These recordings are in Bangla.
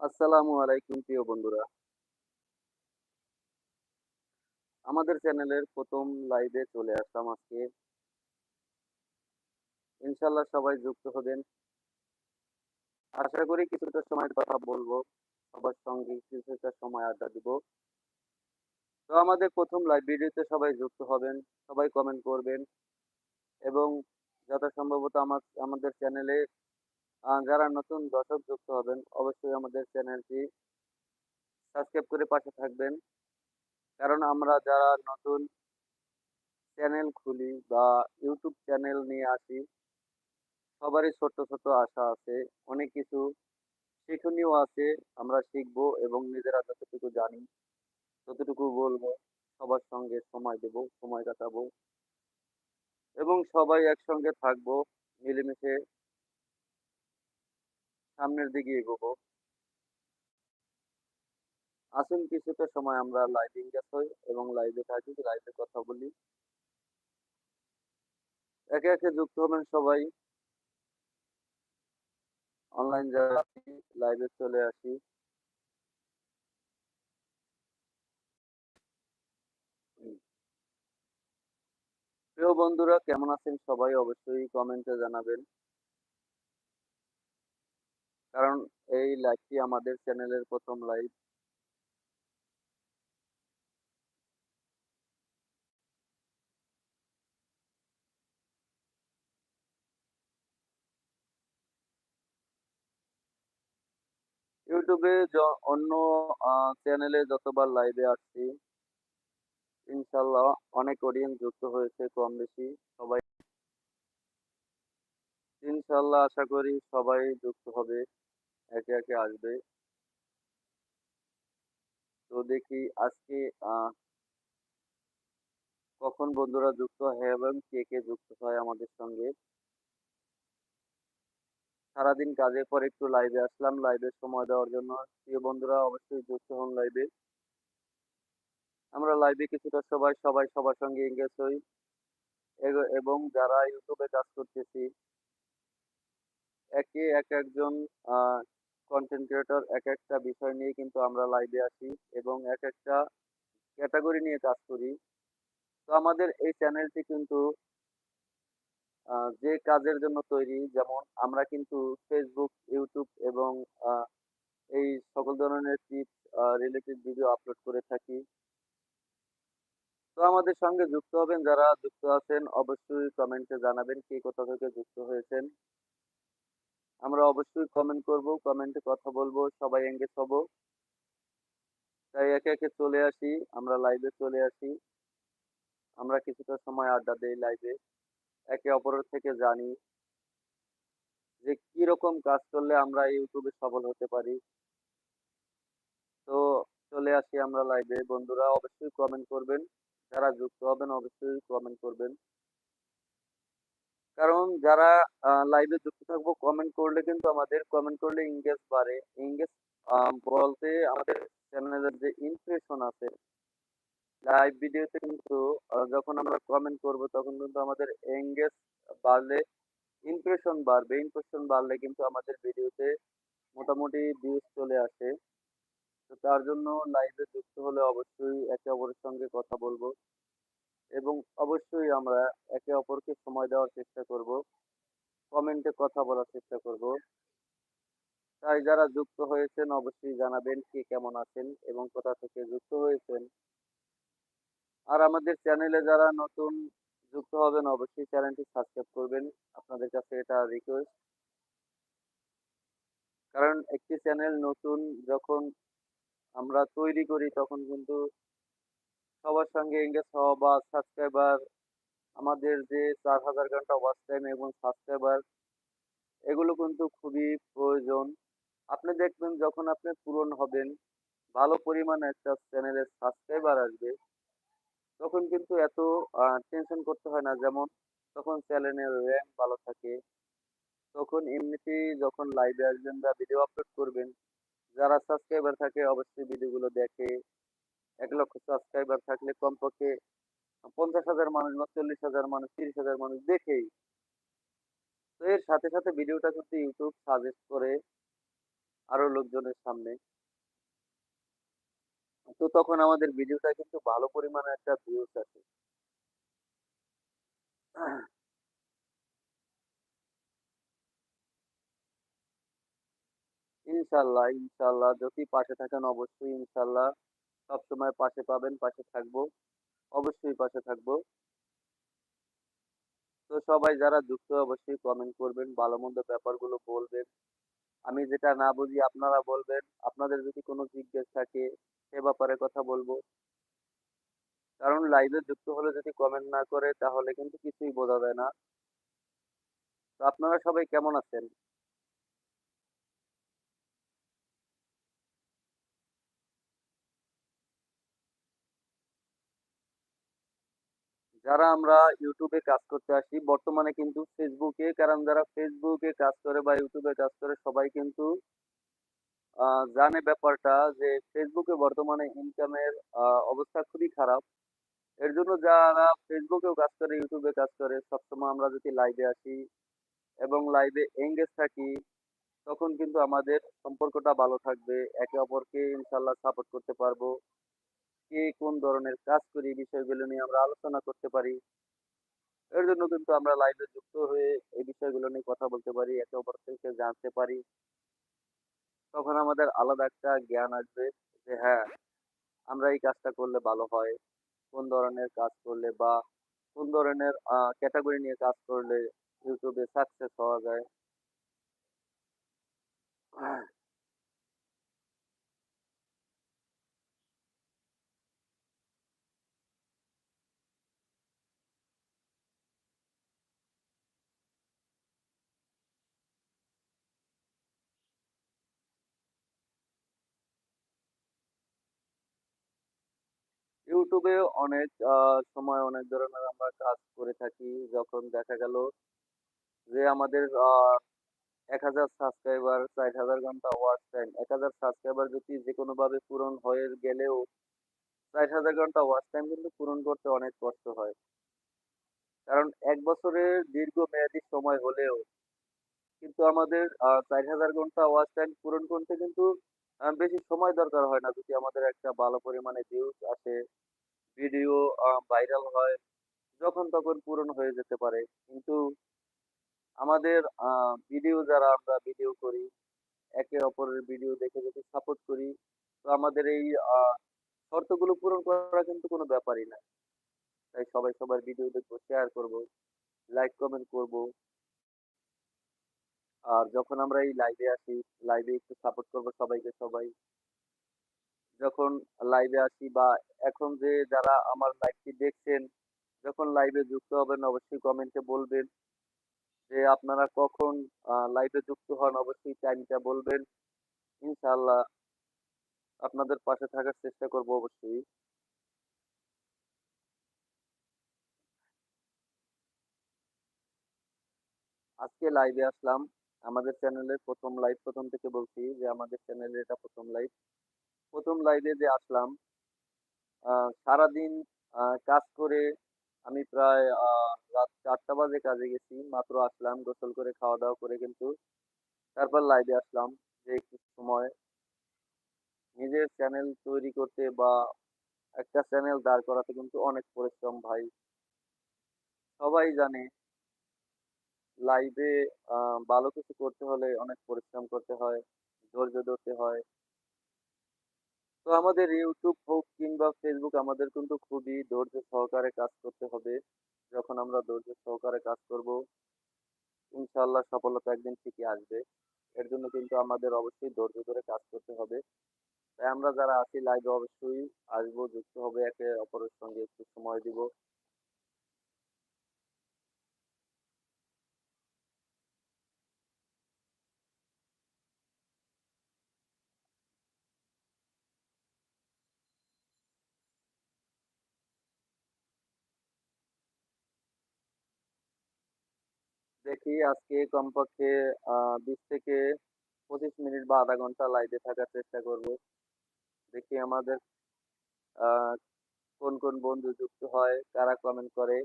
আসসালামু আলাইকুম, প্রিয় বন্ধুরা। আমাদের চ্যানেলের প্রথম লাইভে চলে আসলাম আজকে। ইনশাল্লাহ সবাই যুক্ত হবেন। আশা করি কিছুটা সময় কথা বলব, সবার সঙ্গে কিছুটা সময় আড্ডা দিব। তো আমাদের প্রথম লাইভ ভিডিওতে সবাই যুক্ত হবেন, সবাই কমেন্ট করবেন এবং যথাসম্ভবত আমার, আমাদের চ্যানেলে যারা নতুন দর্শক যুক্ত হবেন, অবশ্যই আমাদের চ্যানেলটি সাবস্ক্রাইব করে পাশে থাকবেন। কারণ আমরা যারা নতুন চ্যানেল খুলি বা ইউটিউব চ্যানেল নিয়ে আসি, সবারই ছোট্ট ছোট আশা আছে, অনেক কিছু শিক্ষণীয় আছে, আমরা শিখব এবং নিজেরা যতটুকু জানি, ততটুকু বলব, সবার সঙ্গে সময় দেব, সময় কাটাবো এবং সবাই একসঙ্গে থাকব, মিলেমিশে সামনের দিকে এগোবো। আসুন কিছুটা সময় আমরা লাইভে এঙ্গেজ হই এবং লাইভে থাকি লাইভে কথা বলি। একে একে যুক্ত হবেন সবাই। অনলাইন যারা লাইভে চলে আসি। প্রিয় বন্ধুরা, কেমন আছেন সবাই অবশ্যই কমেন্টে জানাবেন। কারণ এই লাইভটি আমাদের চ্যানেলের প্রথম লাইভ ইউটিউবে অন্য চ্যানেলে যতবার লাইভে আসছি, ইনশাল্লাহ অনেক অডিয়েন্স যুক্ত হয়েছে কম বেশি সবাই ইনশাল্লাহ আশা করি সবাই যুক্ত হবে, একে একে আসবে। তো দেখি আজকে কখন বন্ধুরা যুক্ত হয় এবং কে কে যুক্ত হয় আমাদের সঙ্গে। সারাদিন কাজের পর একটু লাইভে আসলাম লাইভে সময় দেওয়ার জন্য। প্রিয় বন্ধুরা, অবশ্যই যুক্ত হন লাইভে আমরা লাইভে কিছুটা সবাই সবাই সবার সঙ্গে এঙ্গেজ হই। এবং যারা ইউটিউবে কাজ করতেছি একে এক একজন কন্টেন্ট ক্রিয়েটর এক একটা বিষয় নিয়ে কিন্তু আমরা লাইভে আসি এবং এক একটা ক্যাটাগরি নিয়ে কাজ করি। তো আমাদের এই চ্যানেলটি কিন্তু যে কাজের জন্য তৈরি, যেমন আমরা কিন্তু ফেসবুক ইউটিউব এবং এই সকল ধরনের টিপস রিলেটেড ভিডিও আপলোড করে থাকি। তো আমাদের সঙ্গে যুক্ত হবেন যারা যুক্ত আছেন, অবশ্যই কমেন্টে জানাবেন কে কোথা থেকে যুক্ত হয়েছেন। আমরা অবশ্যই কমেন্ট করব কমেন্টে কথা বলব, সবাই এঙ্গেজ হব। তাই একে একে চলে আসি, আমরা লাইভে চলে আসি। আমরা কিছুটা সময় আড্ডা দেই লাইভে একে অপরের থেকে জানি যে কি রকম কাজ করলে আমরা ইউটিউবে সফল হতে পারি। তো চলে আসি আমরা লাইভে বন্ধুরা, অবশ্যই কমেন্ট করবেন। যারা যুক্ত হবেন, অবশ্যই কমেন্ট করবেন। কারণ যারা লাইভে যুক্ত থাকব কমেন্ট করলে কিন্তু আমাদের কমেন্ট করলে ইংগেজ বাড়ে। ইংগেজ বলতে আমাদের চ্যানেলের যে ইমপ্রেশন আছে লাইভ ভিডিওতে কিন্তু যখন আমরা কমেন্ট করব, তখন কিন্তু আমাদের এঙ্গেজ বাড়লে ইমপ্রেশন বাড়বে। ইমপ্রেশন বাড়লে কিন্তু আমাদের ভিডিওতে মোটামুটি ভিউজ চলে আসে। তো তার জন্য লাইভে যুক্ত হলে অবশ্যই একে অপরের সঙ্গে কথা বলব। এবং অবশ্যই আমরা একে অপরকে সময় দেওয়ার চেষ্টা করব। কমেন্টে কথা বলার চেষ্টা করব। তাই যারা যুক্ত হয়েছেন, অবশ্যই জানাবেন কে কেমন আছেন এবং কোথা থেকে যুক্ত হয়েছেন। আর আমাদের চ্যানেলে যারা নতুন যুক্ত হবেন, অবশ্যই চ্যানেলটি সাবস্ক্রাইব করবেন। আপনাদের কাছে এটা রিকোয়েস্ট কারণ একটি চ্যানেল নতুন যখন আমরা তৈরি করি, তখন কিন্তু সবার সঙ্গে এঙ্গেজ হওয়া বা সাবস্ক্রাইবার আমাদের যে চার হাজার ঘণ্টা ওয়াচ টাইম এবং সাবস্ক্রাইবার এগুলো কিন্তু খুবই প্রয়োজন। আপনি দেখবেন যখন আপনি পূরণ হবেন, ভালো পরিমাণে একটা চ্যানেলের সাবস্ক্রাইবার আসবে, তখন কিন্তু এত টেনশন করতে হয় না। যেমন তখন চ্যানেলের র্যাঙ্ক ভালো থাকে, তখন এমনিতেই যখন লাইভে আসবেন বা ভিডিও আপলোড করবেন, যারা সাবস্ক্রাইবার থাকে অবশ্যই ভিডিওগুলো দেখে এক লক্ষ সাবস্ক্রাইবার থাকলে কমপক্ষে পঞ্চাশ হাজার মানুষ বা চল্লিশ হাজার মানুষ তিরিশ হাজার মানুষ দেখেই তো এর সাথে সাথে ভিডিওটা কিন্তু ইউটিউব সাজেস্ট করে আরও লোকজনের সামনে। তো তখন আমাদের ভিডিওটা কিন্তু ভালো পরিমাণে একটা ভিউজ আসে। ইনশাআল্লাহ, ইনশাআল্লাহ যদি পাশে থাকেন অবশ্যই ইনশাআল্লাহ সবসময় পাশে পাবেন, পাশে থাকব। অবশ্যই পাশে থাকব। তো সবাই যারা যুক্ত অবশ্যই কমেন্ট করবেন, ভালো-মন্দ ব্যাপারগুলো বলবেন। আমি যেটা না বুঝি আপনারা বলবেন। আপনাদের যদি কোনো জিজ্ঞেস থাকে সে ব্যাপারে কথা বলব। কারণ লাইভে যুক্ত হলে যদি কমেন্ট না করে তাহলে কিন্তু কিছুই বোঝা যায় না। তো আপনারা সবাই কেমন আছেন? যারা আমরা ইউটিউবে কাজ করতে আসি বর্তমানে কিন্তু ফেসবুকে কারণ যারা ফেসবুকে কাজ করে বা ইউটিউবে কাজ করে সবাই কিন্তু জানে ব্যাপারটা যে ফেসবুকে বর্তমানে ইনকামের অবস্থা খুবই খারাপ। এর জন্য যারা ফেসবুকেও কাজ করে, ইউটিউবে কাজ করে সবসময় আমরা যদি লাইভে আসি এবং লাইভে এঙ্গেজ থাকি তখন কিন্তু আমাদের সম্পর্কটা ভালো থাকবে। একে অপরকে ইনশাল্লাহ সাপোর্ট করতে পারব। কে কোন ধরনের কাজ করি এই বিষয়গুলো নিয়ে আমরা আলোচনা করতে পারি। এর জন্য কিন্তু আমরা লাইভে যুক্ত হয়ে এই বিষয়গুলো নিয়ে কথা বলতে পারি, একে অপর থেকে জানতে পারি। তখন আমাদের আলাদা একটা জ্ঞান আসবে যে হ্যাঁ, আমরা এই কাজটা করলে ভালো হয়। কোন ধরনের কাজ করলে বা কোন ধরনের ক্যাটেগরি নিয়ে কাজ করলে ইউটিউবে সাকসেস হওয়া যায়। এ অনেক সময় অনেক ধরনের আমরা কাজ করে থাকি। যখন দেখা গেল যে আমাদের আ ১,০০০ সাবস্ক্রাইবার, চার হাজার ঘণ্টা ওয়াচ টাইম। ১,০০০ সাবস্ক্রাইবার যদি যে কোনো যেকোনোভাবে পূরণ হয়ে গেলেও চার হাজার ঘণ্টা ওয়াচ টাইম কিন্তু পূরণ করতে অনেক কষ্ট হয়। কারণ ১ বছরের দীর্ঘমেয়াদী সময় হলেও কিন্তু আমাদের চার হাজার ঘণ্টা ওয়াচ টাইম পূরণ করতে কিন্তু বেশি সময় দরকার হয় না। যদি আমাদের একটা ভালো পরিমাণে ভিউজ আসে, ভিডিও ভাইরাল হয়, যখন তখন পূরণ হয়ে যেতে পারে। কিন্তু আমাদের ভিডিও যারা আমরা ভিডিও করি, একে অপরের ভিডিও দেখে যদি সাপোর্ট করি, তো আমাদের এই শর্তগুলো পূরণ করা কিন্তু কোনো ব্যাপারই না। তাই সবাই সবার ভিডিও দেখব, শেয়ার করব, লাইক কমেন্ট করব। আর যখন আমরা এই লাইভে আসি, লাইভে একটু সাপোর্ট করব সবাইকে সবাই। যখন লাইভে আসি বা এখন যে যারা আমার লাইভটি দেখছেন, যখন লাইভে যুক্ত হবেন অবশ্যই কমেন্টে বলবেন যে আপনারা কখন লাইভে যুক্ত হন অবশ্যই টাইমটা বলবেন। ইনশাল্লাহ আপনাদের পাশে থাকার চেষ্টা করব অবশ্যই। আজকে লাইভে আসলাম। আমাদের চ্যানেলের প্রথম লাইভ প্রথম থেকে বলছি যে আমাদের চ্যানেলের এটা প্রথম লাইভ। ১ম লাইভে যে আসলাম সারাদিন কাজ করে আমি প্রায় রাত ৪ঃ০০ বাজে কাজে গেছি। মাত্র আসলাম গোসল করে খাওয়া-দাওয়া করে কিন্তু তারপর লাইভে আসলাম যে একটু সময় নিজের চ্যানেল তৈরি করতে বা একটা চ্যানেল দাঁড় করাতে কিন্তু অনেক পরিশ্রম ভাই। সবাই জানে লাইভে ভালো কিছু করতে হলে অনেক পরিশ্রম করতে হয়, ধৈর্য ধরতে হয়। তো আমাদের ইউটিউব হোক কিংবা ফেসবুক আমাদের কিন্তু খুবই ধৈর্য সহকারে কাজ করতে হবে। যখন আমরা ধৈর্য সহকারে কাজ করব, ইনশাল্লাহ সফলতা একদিন ঠিকই আসবে। এর জন্য কিন্তু আমাদের অবশ্যই ধৈর্য ধরে কাজ করতে হবে। তাই আমরা যারা আছি লাইভে অবশ্যই আসব, যুক্ত হবে, একে অপরের সঙ্গে একটু সময় দিব। দেখি আজকে কমপক্ষে ২০ থেকে ২৫ মিনিট বা আধা ঘণ্টা লাইভে থাকার চেষ্টা করব। দেখি আমাদের কোন, কোন বন্ধু যুক্ত হয়, কারা কমেন্ট করে।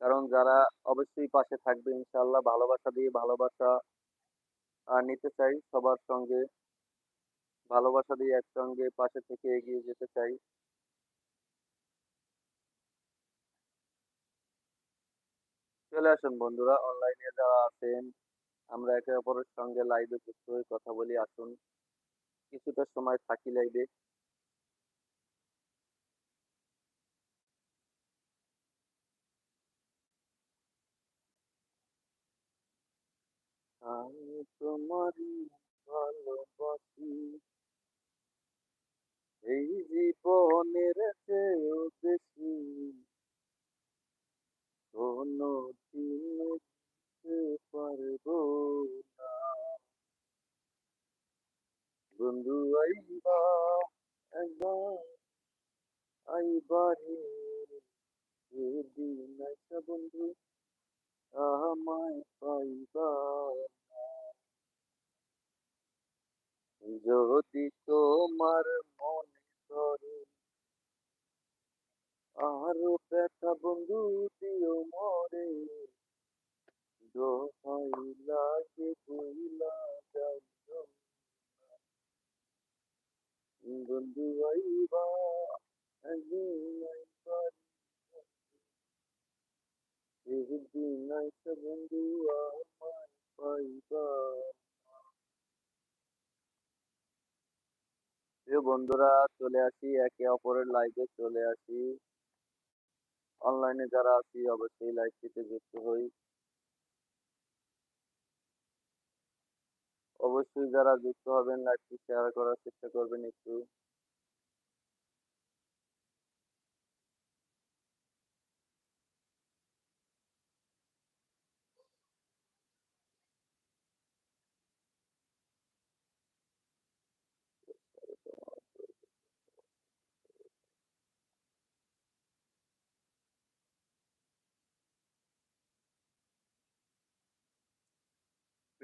কারণ যারা অবশ্যই পাশে থাকবে ইনশাল্লাহ ভালোবাসা দিয়ে ভালোবাসা নিতে চাই সবার সঙ্গে ভালোবাসা দিয়ে একসঙ্গে পাশে থেকে এগিয়ে যেতে চাই চলে আসুন বন্ধুরা অনলাইনে যারা আছেন, আমরা একে অপরের সঙ্গে লাইভে যুক্ত হয়ে কথা বলি, আসুন। কিছুটা সময় থাকি লাইভে তোমারই ভালোবাসি। এই জীবনের চেয়েও বেশি কোনো পারব না। বন্ধু আইবা একবার আইবারে দিন আইসা বন্ধু আমায় যদি তোমার মনে করে আরও ব্যথা বন্ধু দিও মরে। দোহাই লাগে ভুলা যাইও বন্ধু আইবা, একদিন আইবার একদিন বন্ধু আমায় পাইবা। বন্ধুরা, চলে আসি একে অপরের লাইভে চলে আসি। অনলাইনে যারা আছি, অবশ্যই লাইভটিতে যুক্ত হই। অবশ্যই যারা যুক্ত হবেন লাইভটি শেয়ার করার চেষ্টা করবেন একটু।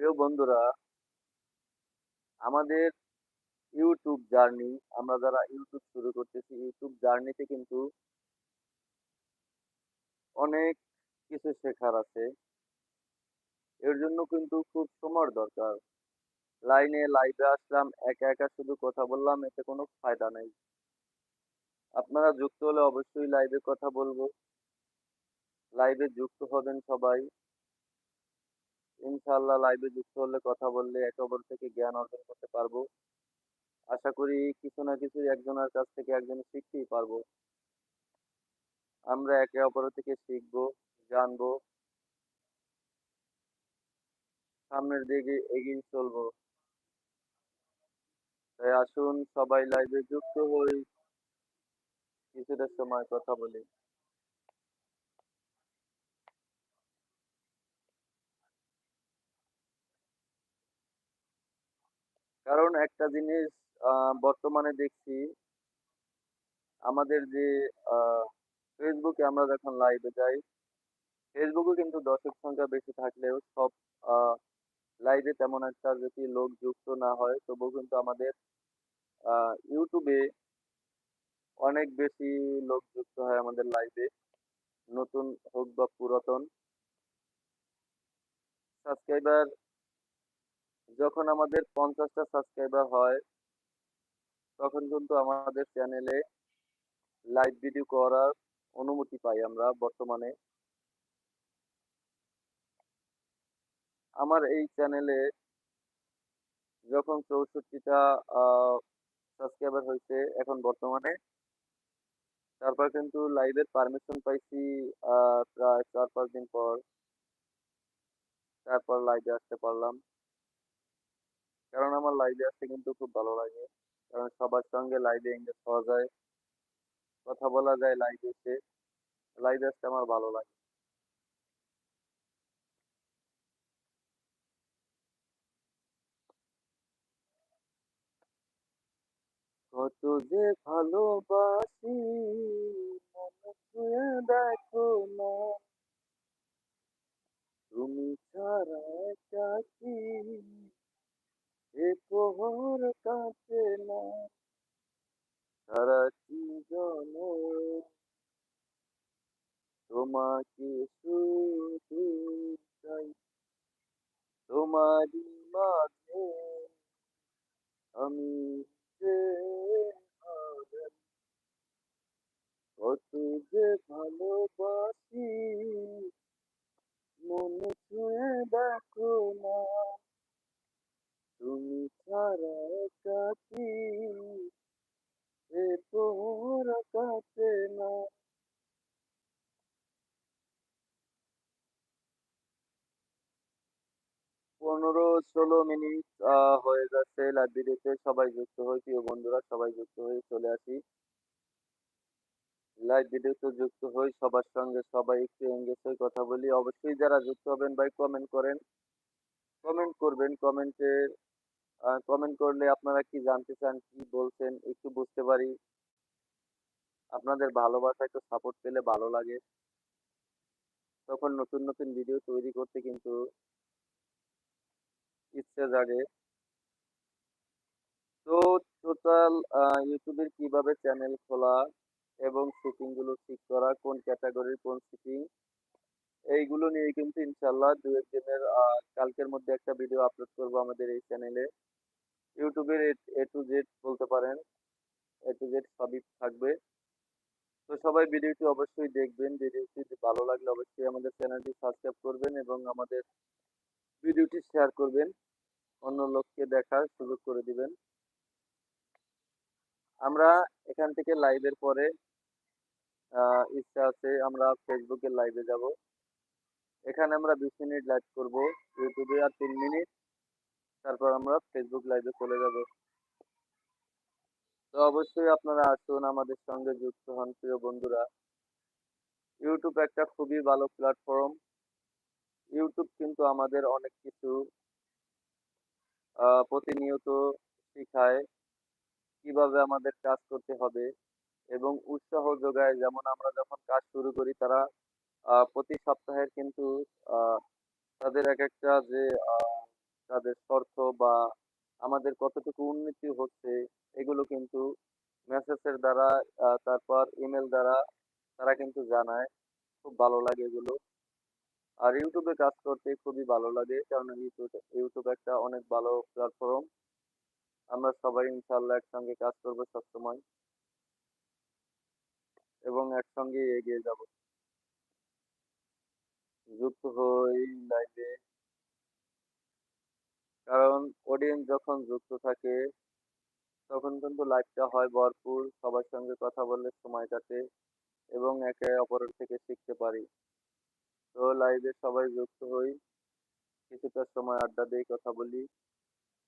প্রিয় বন্ধুরা, আমাদের ইউটিউব জার্নি আমরা যারা ইউটিউব শুরু করতেছি ইউটিউব জার্নিতে কিন্তু অনেক কিছু শেখার আছে। এর জন্য কিন্তু খুব সময় দরকার। লাইনে লাইভে আসলাম, একা একা শুধু কথা বললাম, এতে কোনো ফায়দা নেই। আপনারা যুক্ত হলে অবশ্যই লাইভে কথা বলব। লাইভে যুক্ত হবেন সবাই। ইনশাআল্লাহ লাইভে যুক্ত হলে কথা বললে একে অপর থেকে জ্ঞান অর্জন করতে পারব। আশা করি কিছু না কিছু একজনের কাছ থেকে একজন শিখতেই পারব। আমরা একে অপরের থেকে শিখব, জানব। সামনের দিকে এগিয়ে চলবো। তাই আসুন সবাই লাইভে যুক্ত হই। কিছুটা সময় কথা বলি। কারণ একটা জিনিস বর্তমানে দেখছি, আমাদের যে ফেসবুকে আমরা যখন লাইভে যাই ফেসবুকে কিন্তু দর্শক সংখ্যা বেশি থাকলেও সব লাইভে তেমন একটা যদি লোক যুক্ত না হয়, তবুও কিন্তু আমাদের ইউটিউবে অনেক বেশি লোক যুক্ত হয় আমাদের লাইভে নতুন হোক বা পুরাতন সাবস্ক্রাইবার যখন আমাদের পঞ্চাশটা সাবস্ক্রাইবার হয়, তখন কিন্তু আমাদের চ্যানেলে লাইভ ভিডিও করার অনুমতি পাই আমরা বর্তমানে। আমার এই চ্যানেলে যখন চৌষট্টিটা সাবস্ক্রাইবার হয়েছে এখন বর্তমানে, তারপর কিন্তু লাইভের পারমিশন পাইছি প্রায় চার পাঁচ দিন পর। তারপর লাইভে আসতে পারলাম। কারণ আমার লাইভে আসতে কিন্তু খুব ভালো লাগে। কারণ সবার সঙ্গে লাইভে এঙ্গেজ হওয়া যায়, কথা বলা যায় লাইভে এসে লাইভে আসতে আমার ভালো লাগে। কত যে ভালোবাসি দেখো না। তুমি ছাড়া একা কি এ প্রহর কাটে না সারা জীবন চাই তোমারই মাঝে আমি যে। কত যে ভালোবাসি, মনে ছুঁয়ে দেখো না তুমি ছাড়া কাটি এ তোর কাছে না পনেরো ষোলো মিনিট হয়ে যাচ্ছে ভিডিওতে সবাই যুক্ত হই। প্রিয় বন্ধুরা, সবাই যুক্ত হয়ে চলে আসি। লাইভ ভিডিওতে যুক্ত হই, সবার সঙ্গে সবাই একটু এঙ্গেজ হয়ে কথা বলি। অবশ্যই যারা যুক্ত হবেন ভাই কমেন্ট করেন। কমেন্ট করবেন কমেন্টে কমেন্ট করলে আপনারা কি জানতে চান, কি বলছেন, একটু বুঝতে পারি। আপনাদের ভালোবাসা, একটু সাপোর্ট পেলে ভালো লাগে। তখন নতুন নতুন ভিডিও তৈরি করতে কিন্তু ইচ্ছে জাগে। তো টোটাল ইউটিউবের কীভাবে চ্যানেল খোলা এবং সেটিংগুলো ঠিক করা, কোন ক্যাটাগরির কোন সেটিং এইগুলো নিয়ে কিন্তু ইনশাল্লাহ দু একদিনের কালকের মধ্যে একটা ভিডিও আপলোড করব আমাদের এই চ্যানেলে ইউটিউবের এ টু জেড বলতে পারেন এ টু জেড সবই থাকবে। তো সবাই ভিডিওটি অবশ্যই দেখবেন ভিডিওটি ভালো লাগলে অবশ্যই আমাদের চ্যানেলটি সাবস্ক্রাইব করবেন এবং আমাদের ভিডিওটি শেয়ার করবেন, অন্য লোককে দেখার সুযোগ করে দিবেন। আমরা এখান থেকে লাইভের পরে ইচ্ছা আছে আমরা ফেসবুকে লাইভে যাব। এখানে আমরা বিশ মিনিট লাইভ করব ইউটিউবে আর তিন মিনিট। তারপর আমরা ফেসবুক লাইভে চলে যাব। তো অবশ্যই আপনারা আসুন, আমাদের সঙ্গে যুক্ত হন প্রিয় বন্ধুরা। ইউটিউব একটা খুবই ভালো প্ল্যাটফর্ম ইউটিউব কিন্তু আমাদের অনেক কিছু প্রতিনিয়ত শেখায় কীভাবে আমাদের কাজ করতে হবে এবং উৎসাহ যোগায়। যেমন আমরা যখন কাজ শুরু করি, তারা প্রতি সপ্তাহের কিন্তু তাদের এক একটা যে তাদের শর্ত বা আমাদের কতটুকু উন্নতি হচ্ছে, এগুলো কিন্তু মেসেজের দ্বারা তারপর ইমেল দ্বারা তারা কিন্তু জানায়। খুব ভালো লাগে এগুলো। আর ইউটিউবে কাজ করতে খুবই ভালো লাগে, কারণ ইউটিউব ইউটিউব একটা অনেক ভালো প্ল্যাটফর্ম আমরা সবাই ইনশাল্লাহ একসঙ্গে কাজ করব সবসময় এবং একসঙ্গে এগিয়ে যাব। যুক্ত হই লাইভে কারণ অডিয়েন্স যখন যুক্ত থাকে, তখন কিন্তু লাইভটা হয় ভরপুর, সবার সঙ্গে কথা বললে সময় কাটে এবং একে অপরের থেকে শিখতে পারি। তো লাইভে সবাই যুক্ত হই। কিছুটা সময় আড্ডা দিয়ে কথা বলি।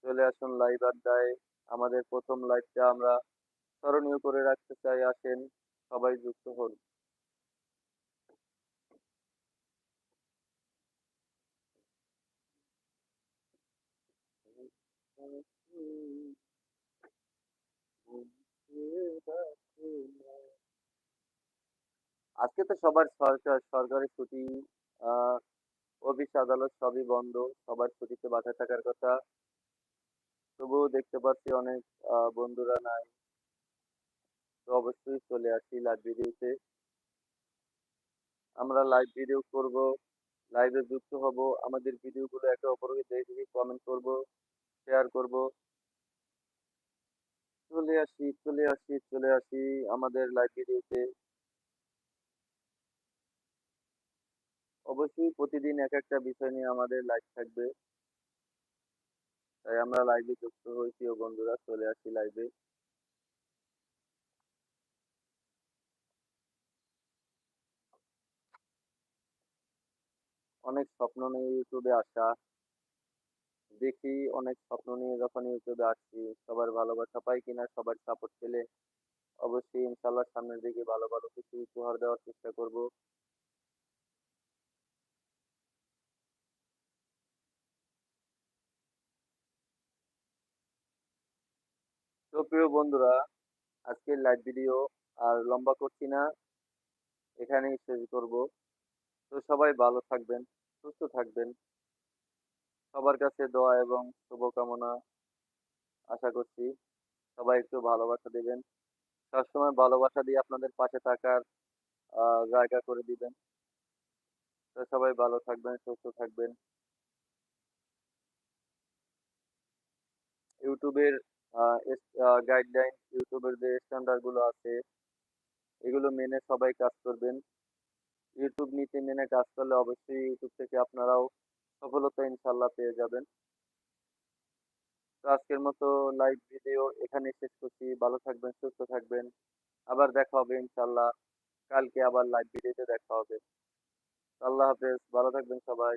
চলে আসুন লাইভ আড্ডায়। আমাদের প্রথম লাইভটা আমরা স্মরণীয় করে রাখতে চাই, আসেন সবাই যুক্ত হন। আজকে তো সবার সরকার সরকারি ছুটি। অফিস, আদালত সবই বন্ধ, সবার ছুটিতে বাসায় থাকার কথা। তবুও দেখতে পাচ্ছি অনেক বন্ধুরা নাই। তো অবশ্যই চলে আসি লাইভ ভিডিওতে আমরা লাইভ ভিডিও করব লাইভে যুক্ত হব। আমাদের ভিডিওগুলো একে অপরকে দেখে কমেন্ট করব শেয়ার করব। চলে আসি চলে আসি চলে আসি আমাদের লাইভ ভিডিওতে অবশ্যই প্রতিদিন এক একটা বিষয় নিয়ে আমাদের লাইভ থাকবে। তাই আমরা লাইভে যুক্ত হই, প্রিয় বন্ধুরা, চলে আসি লাইভে অনেক স্বপ্ন নিয়ে ইউটিউবে আসা। দেখি অনেক স্বপ্ন নিয়ে যখন ইউটিউবে আসছি, সবার ভালোবাসা পাই কিনা, সবার সাপোর্ট পেলে অবশ্যই ইনশাল্লাহ সামনের দিকে ভালো ভালো কিছু উপহার দেওয়ার চেষ্টা করব। তো প্রিয় বন্ধুরা, আজকের লাইভ ভিডিও আর লম্বা করছি না, এখানেই শেষ করব। তো সবাই ভালো থাকবেন, সুস্থ থাকবেন। সবার কাছে দোয়া এবং শুভকামনা আশা করছি সবাই একটু ভালোবাসা দেবেন। সবসময় ভালোবাসা দিয়ে আপনাদের পাশে থাকার জায়গা করে দিবেন। তো সবাই ভালো থাকবেন, সুস্থ থাকবেন। ইউটিউবের গাইডলাইন ইউটিউবের যে স্ট্যান্ডার্ডগুলো আছে, এগুলো মেনে সবাই কাজ করবেন। ইউটিউব নীতি মেনে কাজ করলে অবশ্যই ইউটিউব থেকে আপনারাও সফলতা ইনশাল্লাহ পেয়ে যাবেন। তো আজকের মতো লাইভ ভিডিও এখানেই শেষ করছি। ভালো থাকবেন, সুস্থ থাকবেন। আবার দেখা হবে ইনশাল্লাহ কালকে আবার লাইভ ভিডিওতে দেখা হবে। আল্লাহ হাফেজ। ভালো থাকবেন সবাই।